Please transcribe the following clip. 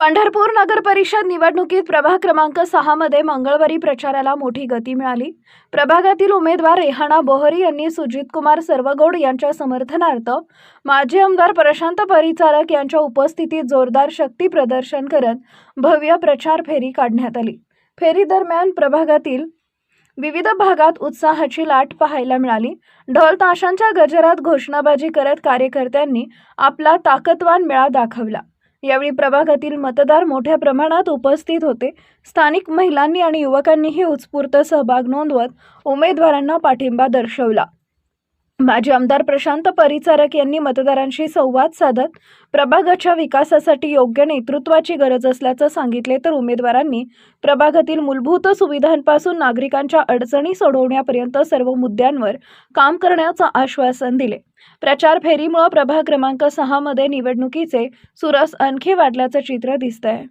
पंढरपूर नगर परिषद निवडणुकीत प्रभाग क्रमांक सहा मध्ये मंगळवारी प्रचाराला मोठी गती मिळाली. प्रभागातील उमेदवार रेहाना बोहरी यांनी सुजित कुमार सर्वगौड यांच्या समर्थनार्थ माजी आमदार प्रशांत परिचारक यांच्या उपस्थितीत जोरदार शक्ती प्रदर्शन करत भव्य प्रचार फेरी काढण्यात आली. फेरी दरम्यान प्रभागातील विविध भागात उत्साहाची लाट पाहायला मिळाली. ढोल ताशांच्या गजरात घोषणाबाजी करत कार्यकर्त्यांनी आपला ताकदवान मेळा दाखवला. यावेळी प्रभागातील मतदार मोठ्या प्रमाणात उपस्थित होते. स्थानिक महिलांनी आणि युवकांनीही उत्स्फूर्त सहभाग नोंदवत उमेदवारांना पाठिंबा दर्शवला. माजी आमदार प्रशांत परिचारक यांनी मतदारांशी संवाद साधत प्रभागाच्या विकासासाठी योग्य नेतृत्वाची गरज असल्याचं सांगितले तर उमेदवारांनी प्रभागातील मूलभूत सुविधांपासून नागरिकांच्या अडचणी सोडवण्यापर्यंत सर्व मुद्द्यांवर काम करण्याचं आश्वासन दिले. प्रचार फेरीमुळे प्रभाग क्रमांक सहामध्ये निवडणुकीचे सुरस आणखी वाढल्याचं चित्र दिसतंय.